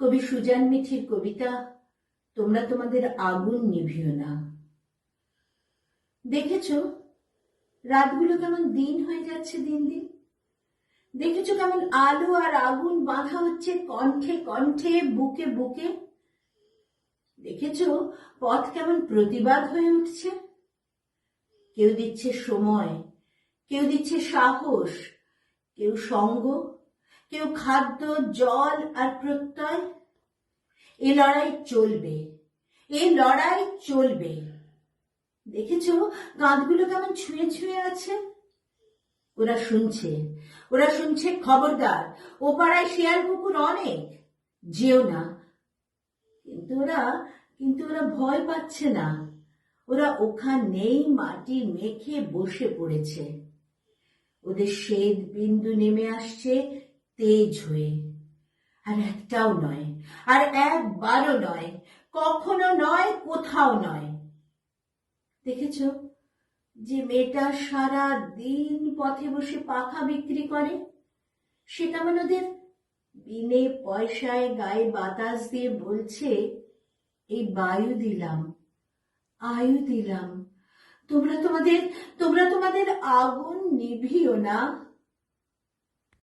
কবি সুজান মিঠির কবিতা, তোমরা তোমাদের আগুন নিভিও না। দেখেছ, রাতগুলো কেমন দিন হয়ে যাচ্ছে দিন দিন? দেখেছ কেমন আলো আর আগুন বাঁধা হচ্ছে কণ্ঠে কণ্ঠে, বুকে বুকে? দেখেছ, পথ কেমন প্রতিবাদ হয়ে উঠছে? কেউ দিচ্ছে সময়, কেউ দিচ্ছে সাহস, কেউ সঙ্গ কেউ খাদ্য, জল আর প্রত্যয়? এ লড়াই চলবে এই লড়াই চলবে। দেখেছ কাঁধগুলো কেমন ছুঁয়ে ছুঁয়ে আছে? ওরা শুনছে ওরা শুনছে খবরদার। ও পাড়ায় শিয়াল কুকুর অনেক, যেও না। কিন্তু ওরা কিন্তু ওরা ভয় পাচ্ছে না। ওরা ওখানেই মাটি মেখে বসে পড়েছে। ওদের শ্বেত বিন্দু নেমে আসছে তেজ হয়ে। আর একটাও নয়, আর একবারও নয়, কখনো নয়, কোথাও নয়। দেখেছ? যে মেয়েটা সারা দিন পথে বসে পাখা বিক্রি করে, সে কেমন ওদের? বিনে পয়সায় গায়ে বাতাস দিয়ে বলছে, এই বায়ু দিলাম, আয়ু দিলাম। তোমরা তোমাদের তোমরা তোমাদের আগুন নিভিও না।